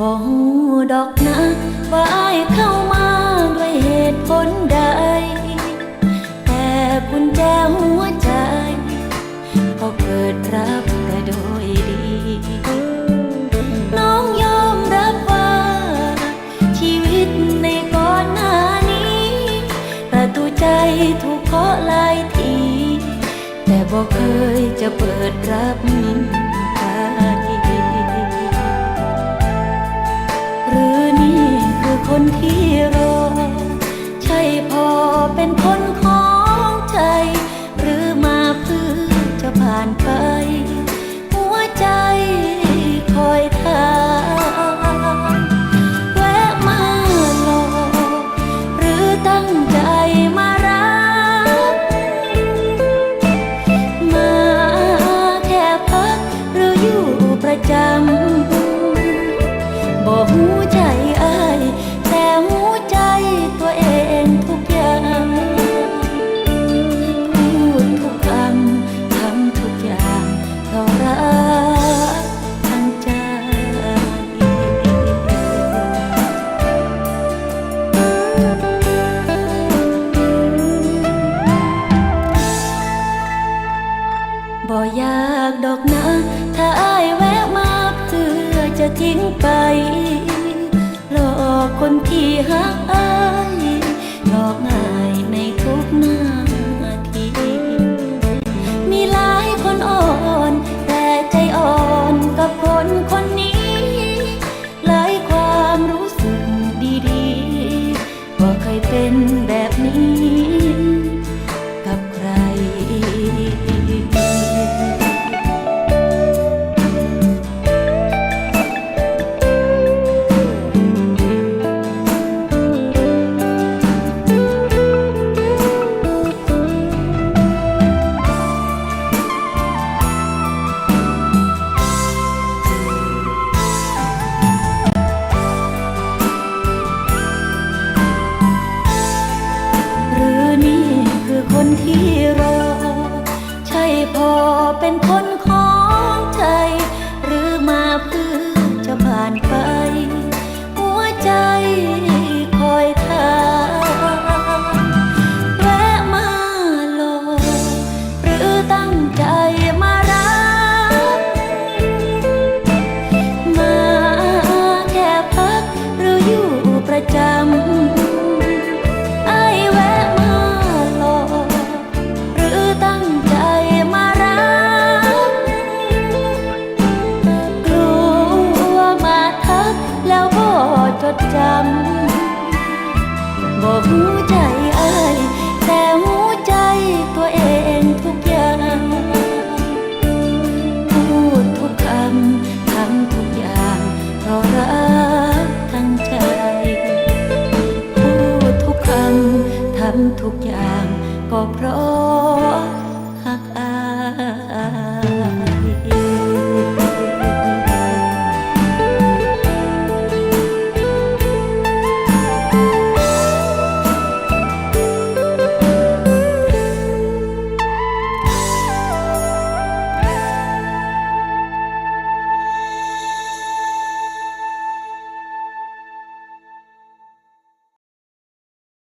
บ่ฮู้ดอกนะ ว่าอายเข้ามาด้วยเหตุผลใด แต่กุญแจหัวใจ ก็เกิดรับแต่โดยดี น้องยอมรับว่า ชีวิตในก่อนหน้านี้ ประตูใจถูกเคาะหลายที แต่บอกเคยจะเปิดรับ คนที่รอ ใช่พอเป็นคนของใจ หรือมาเพื่อจะผ่านไป บ่อยากดอกนะ ถ้าอายแวะมาเพื่อจะทิ้งไป ผ่านไป ทุกอย่างก็เพราะ